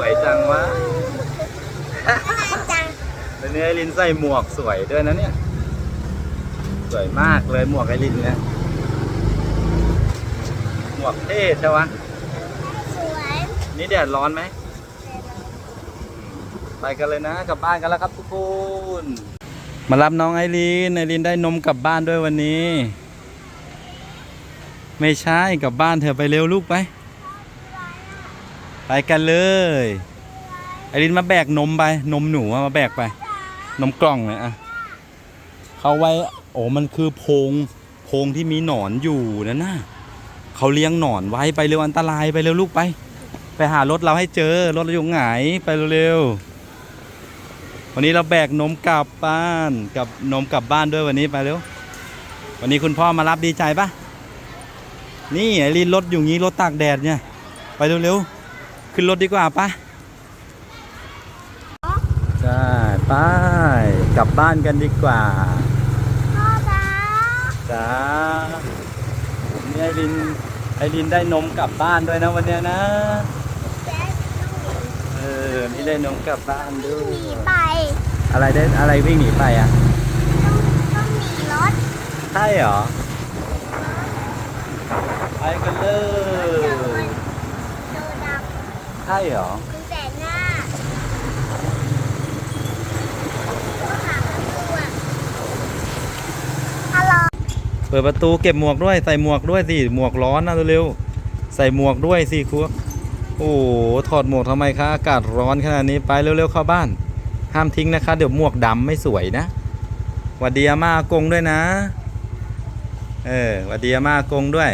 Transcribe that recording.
วยจังวะจังวันนี้ไอรินใส่หมวกสวยด้วยนะเนี่ย สวยมากเลยหมวกไอรินเนี่ยหมวกเท่ใช่วะสวยนี่แดดร้อนไหมไปกันเลยนะกลับบ้านกันแล้วครับทุกคนมารับน้องไอรีนไอรีนได้นมกลับบ้านด้วยวันนี้ ไม่ใช่กลับบ้านเถอะไปเร็วลูกไป ไปกันเลยไอรินมาแบกนมไป นมหนูมาแบกไป นมกล่องเนี่ยอะเขาไว้โอ้มันคือโพงโพงที่มีหนอนอยู่นั่นน่ะเขาเลี้ยงหนอนไว้ไปเร็วอันตรายไปเร็วลูกไป ไปหารถเราให้เจอรถเราอยู่ไหนไปเร็วๆวันนี้เราแบกนมกลับบ้านกับนมกลับบ้านด้วยวันนี้ไปเร็ววันนี้คุณพ่อมารับดีใจปะนี่ไอรีนรถอยู่งี้รถตากแดดเนี่ยไปเร็วๆ ขึ้นรถดีกว่าปะใช่ไปกลับบ้านกันดีกว่าพ่อจ๋าจ้านี่ไอรินไอรินได้นมกลับบ้านด้วยนะวันเนี้ยนะแจ๊คเออนี่ได้นมกลับบ้านด้วหนียไป อะไรได้อะไรวิ่งหนีไปอะต้องต้องหนีรถใช่เหรอไปกันเลเจอมัน ย โดดับ ใช่เหรอคุณแสนหน้าตัวหางตัวฮัลโหลเปิดประตูเก็บหมวกด้วยใส่หมวกด้วยสิหมวกร้อนนะเร็วๆใส่หมวกด้วยสิครัวโอ้โหถอดหมวกทำไมคะอากาศร้อนขนาดนี้ไปเร็วๆเข้าบ้าน ห้ามทิ้งนะคะ เดี๋ยวหมวกดำไม่สวยนะวัดดีอาม่ากงด้วยนะ เออวัดดีอาม่ากงด้วย